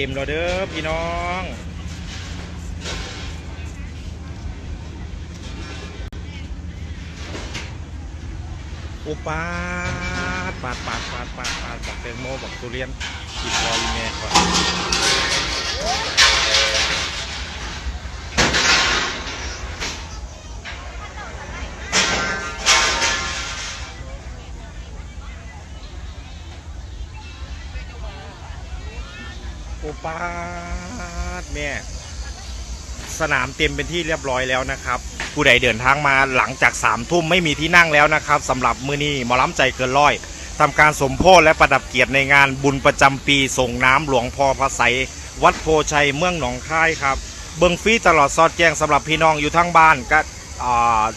เต็มแล้วเด้อพี่น้องอุปาดปาดปาดปาดปาดปาดบักแตงโมบักทุเรียนอีกพออีแม่ก่ อนอุปาดแม่สนามเต็มเป็นที่เรียบร้อยแล้วนะครับ ผู้ใดเดินทางมาหลังจากสามทุ่มไม่มีที่นั่งแล้วนะครับสำหรับมือนี้หมอล้ำใจเกินร้อยทำการสมโพธิและประดับเกียรติในงานบุญประจำปีส่งน้ำหลวงพ่อพระไสยวัดโพชัยเมืองหนองคายครับ เบิงฟรีตลอดซอดแจ้งสำหรับพี่น้องอยู่ทั้งบ้านก็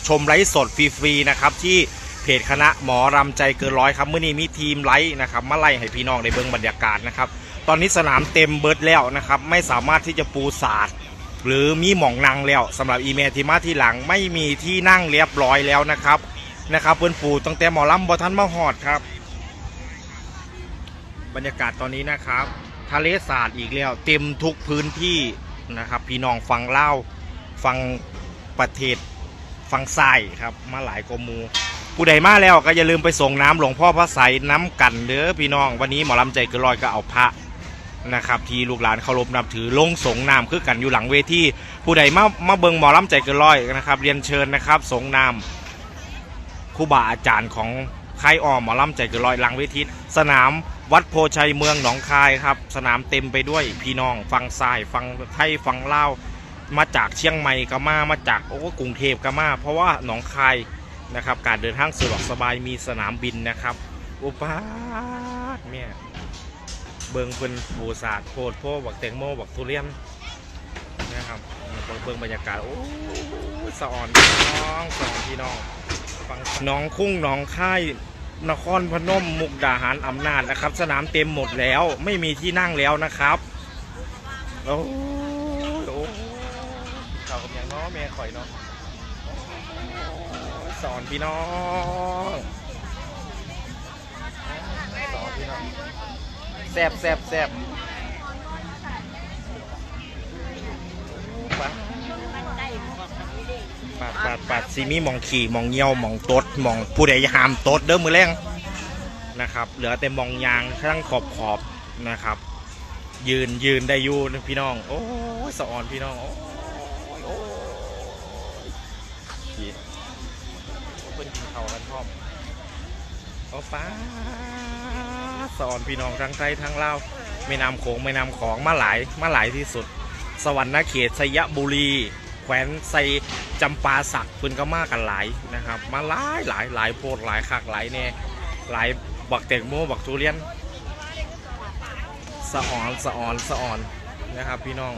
ชมไลฟ์สดฟรีๆนะครับที่เพจคณะหมอรำใจเกินร้อยครับมื่อนี้มีทีมไลฟ์นะครับมาไล่ให้พี่น้องในเบิงบรรยากาศนะครับ ตอนนี้สนามเต็มเบิร์ดแล้วนะครับ ไม่สามารถที่จะปูสาดหรือมีหม่องนั่งแล้วสำหรับอีเมทีมาที่หลังไม่มีที่นั่งเรียบร้อยแล้วนะครับนะครับเพื่อนปูตั้งแต่หมอลำบอทันมาหอดครับ บรรยากาศตอนนี้นะครับ ทะเลสาดอีกแล้ว เต็มทุกพื้นที่นะครับ พี่น้องฟังเล่าฟังประเทศฟังทรายครับมาหลายกมูผู้ใดมาแล้วก็อย่าลืมไปส่งน้ำหลวงพ่อพระไสน้ำกันเด้อพี่น้อง วันนี้หมอลำใจเกินร้อยก็เอาพระ นะครับที่ลูกหลานเคารพนับถือลงสงน้ำคือกันอยู่หลังเวทีผู้ใดมามาเบิงหมอลำใจเกินร้อยนะครับ เรียนเชิญนะครับ สงน้ำครูบาอาจารย์ของค่ายออมหมอลำใจเกินร้อยหลังเวทีสนามวัดโพชัยเมืองหนองคายครับ สนามเต็มไปด้วยพี่น้องฟังทรายฟังไทยฟังเล่ามาจากเชียงใหม่ก็มามาจากโอ้กรุงเทพก็มา เพราะว่าหนองคายนะครับ การเดินทางสะดวกสบายมีสนามบินนะครับอุปาเนี่ย เบิงเพิ่นปูศาสต์โพดโพบักแตงโมบักทุเรียนนะครับเบิงเบิ่งบรรยากาศโอ้สะอ่อนพี่น้องสะอ่อนพี่น้องฟังน้องคุ้งน้องค่ายนครพนมมุกดาหารอำนาจนะครับ สนามเต็มหมดแล้ว ไม่มีที่นั่งแล้วนะครับโอ้โอ้ยเขากับอย่างน้อแม่ข่อยเนาะสอนพี่น้องสอนพี่น้อง แซบแซบแซบปาดปาดปาดซีมีมองขี่มองเงี้ยวมองตดมองผู้ใดห้ามตดเด้อมือแรงนะครับ เหลือแต่มองยางทั้งขอบขอบนะครับ ยืนยืนได้ยูนพี่น้อง โอ้ยสะออนพี่น้องโอ้ยโอ้ยพี่เพิ่นกินเขากันพร้อมโอ้ป้า สอนพี่น้องทั้งไทยทั้งลาวไม่นำโขงไม่นำของมาหลายมาหลายที่สุด สวรรค์เขตสยบุรี แขวนไซจำปาสักพื้นก็มากันหลายนะครับ มาหลายหลายหลายโพดหลายคักหลายเนี่ยหลายบักเตงโมบักทุเรียนสะอ่อนสะอ่อนสะอ่อนนะครับพี่น้อง